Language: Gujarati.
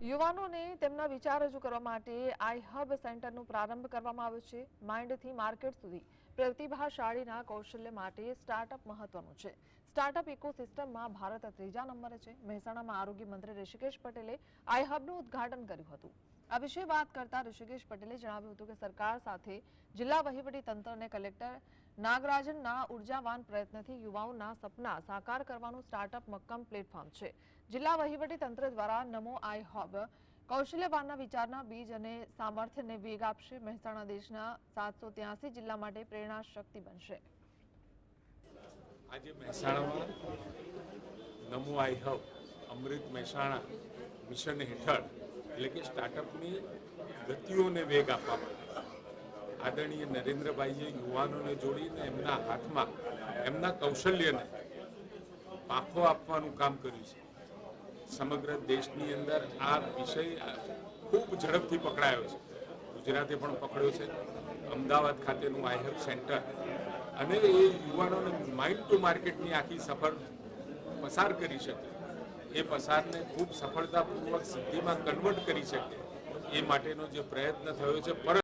યુવાનોને તેમના વિચાર રજૂ કરવા માટે આઈ હબ સેન્ટરનો પ્રારંભ કરવામાં આવ્યો છે. માઇન્ડથી માર્કેટ સુધી પ્રતિભાશાળીના કૌશલ્ય માટે સ્ટાર્ટઅપ મહત્વનું છે. સ્ટાર્ટઅપ ઇકોસિસ્ટમમાં ભારત ત્રીજા નંબરે છે. મહેસાણામાં આરોગ્ય મંત્રી ઋષિકેશ પટેલે આઈ હબનું ઉદ્ઘાટન કર્યું હતું. આ વિશે વાત કરતા ઋષિકેશ પટેલે જણાવ્યું હતું કે સરકાર સાથે જિલ્લા વહીવટી તંત્ર અને કલેક્ટર નાગરાજનના ઉર્જાવાન પ્રયત્નથી યુવાઓના સપના સાકાર કરવાનું સ્ટાર્ટઅપ મક્કમ પ્લેટફોર્મ છે. જિલ્લા વહીવટી તંત્ર દ્વારા નમો આઈ હબ કૌશલ્યવાનના વિચારના બીજ અને સામર્થ્યને વેગ આપશે મહેસાણા દેશના સાતસો જિલ્લા માટે પ્રેરણા શક્તિ બનશે. આજે મહેસાણામાં Namo I hub Amrit Mehsana mission હેઠળ, એટલે કે સ્ટાર્ટઅપની ગતિઓને વેગ આપવા માટે. આદરણીય નરેન્દ્રભાઈએ યુવાનોને જોડીને એમના હાથમાં, એમના કૌશલ્યને પાખો આપવાનું કામ કર્યું છે. સમગ્ર દેશની અંદર આ વિષય ખૂબ ઝડપથી પકડાયો છે. ગુજરાતે પણ પકડ્યો છે. અમદાવાદ ખાતેનું આઈ હેલ્પ સેન્ટર. અને એ યુવાનોને માઇન્ડ ટુ માર્કેટની આખી સફર પસાર કરી શકે. એ પસારને ખૂબ સફળતાપૂર્વક સિદ્ધિમાં કન્વર્ટ કરી શકે. એ માટેનો જે પ્રયત્ન થયો છે પર